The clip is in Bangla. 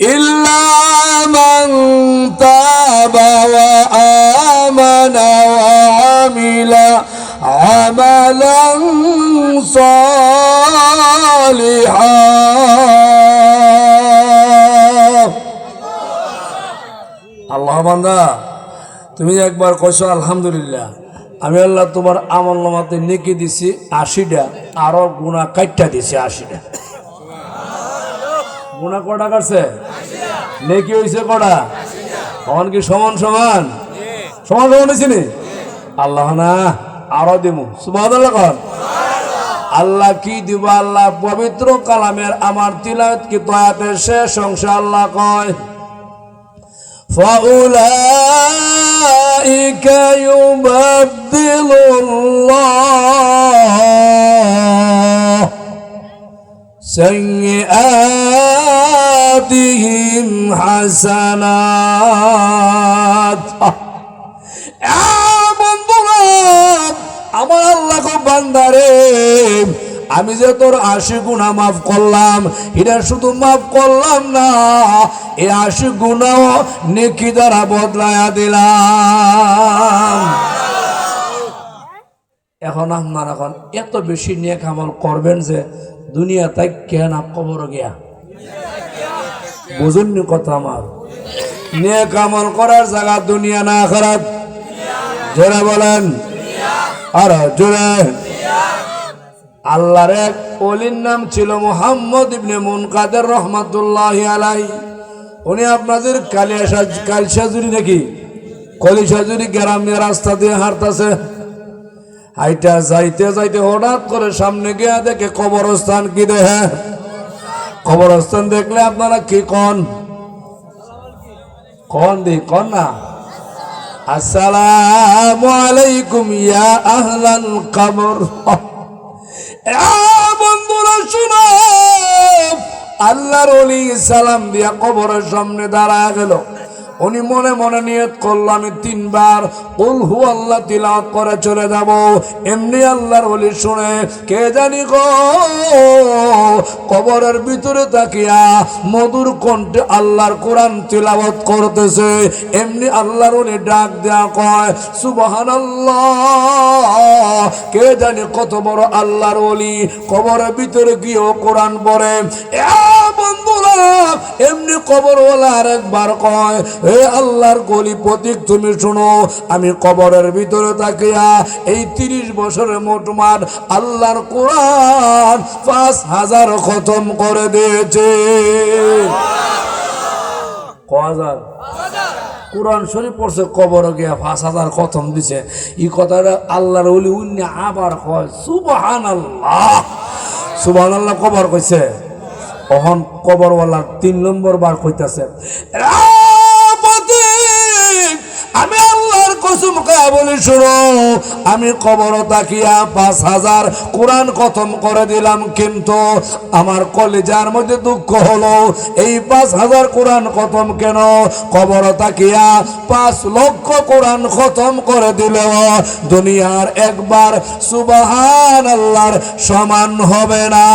إلا من تاب وآمن وعمل عملا صالحا আল্লাহ বান্দা তুমি একবার কইছো আলহামদুলিল্লাহ আমি আল্লাহ তোমার আমল নামাতে নেকি দিছি আশিটা আরো গুণা কাইটটা দিছি আশিটা গুণা কটা কাটছে নেকি হয়েছে কটা তখন কি সমান সমান সমান সমান হয়েছে নি আল্লাহ না আরো দিমু সুবাহ কন আল্লাহ কি দিব আল্লাহ পবিত্র কালামের আমার তিলাত কি তয়াতের শেষ অংশ আল্লাহ কয় فأولئك يبدل الله سيئاتهم তাতিহিম হাসানাত আমার আল্লাহ বান্দারে, আমি যে তোর আশি গুণা মাফ করলাম, এটা শুধু মাফ করলাম না, এই আশি গুণাও নেকি দ্বারা বদলায়া দিলাম। এখন আপনার এখন এত বেশি নেক আমল করবেন যে দুনিয়া তাই কেন কবর গিয়া? বুঝুননি কথা আমার। নেক আমল করার জায়গা দুনিয়া না খারাপ জোরে বলেন। আর জোরে। আল্লাহর এক অলির নাম ছিল মোহাম্মদ ইবনে মুনকাদের রহমাতুল্লাহ আলাই উনি আপনাদের কালিয়া সাজ কালসাজুরি নাকি? কলিসাজুরি গ্রামের রাস্তা দিয়ে হাঁটতেছে। হাইটা যাইতে যাইতে হঠাৎ করে সামনে গিয়া দেখে কবরস্থান কি দেখে? কবরস্থান দেখলে আপনারা কি কন? কন দি, কন না? আসসালামু আলাইকুম ইয়া আহলাল কবর বন্ধুরা, শুনো। আল্লাহর অলি সালাম দিয়া কবরের সামনে দাঁড়া গেল। উনি মনে মনে নিয়ত করল, আমি তিনবার উল হু আল্লাহ তিলাওয়াত করে চলে যাব। এমনি আল্লাহর অলি শুনে, কে জানি গো, কবরের ভিতরে তাকিয়া মধুর কণ্ঠে আল্লাহর কোরআন তিলাওয়াত করতেছে। এমনি আল্লাহর অলি ডাক দেয়া কয় সুবহান কে জানি কত বড় আল্লাহর অলি কবরের ভিতরে গিয়েও কোরআন পড়ে। এ বন্ধুরা এমনি কবরওয়ালা আরেকবার কয় হে আল্লাহর গলি প্রতীক, তুমি শুনো, আমি কবরের ভিতরে তাকিয়া এই তিরিশ বছরের মোটমাট আল্লাহর কোরআন পাঁচ হাজার খতম করে দিয়েছে। ক হাজার? কোরআন শরীফ পড়ছে, কবর গিয়া পাঁচ হাজার খতম দিছে। এই কথাটা আল্লাহর ওলি উন্নি আবার কয় সুবহান আল্লাহ সুবহান আল্লাহ কবর কইছে। অহন কবরওয়ালা তিন নম্বর বার কইতাছে কসম বলি, শুনো, আমি কবর তাকিয়া পাঁচ হাজার কোরআন খতম করে দিলাম, কিন্তু আমার কলেজার মধ্যে দুঃখ হলো। এই পাঁচ হাজার কোরআন খতম কেন? কবর তাকিয়া পাঁচ লক্ষ কোরআন খতম করে দিলেও দুনিয়ার একবার সুবাহান আল্লাহর সমান হবে না।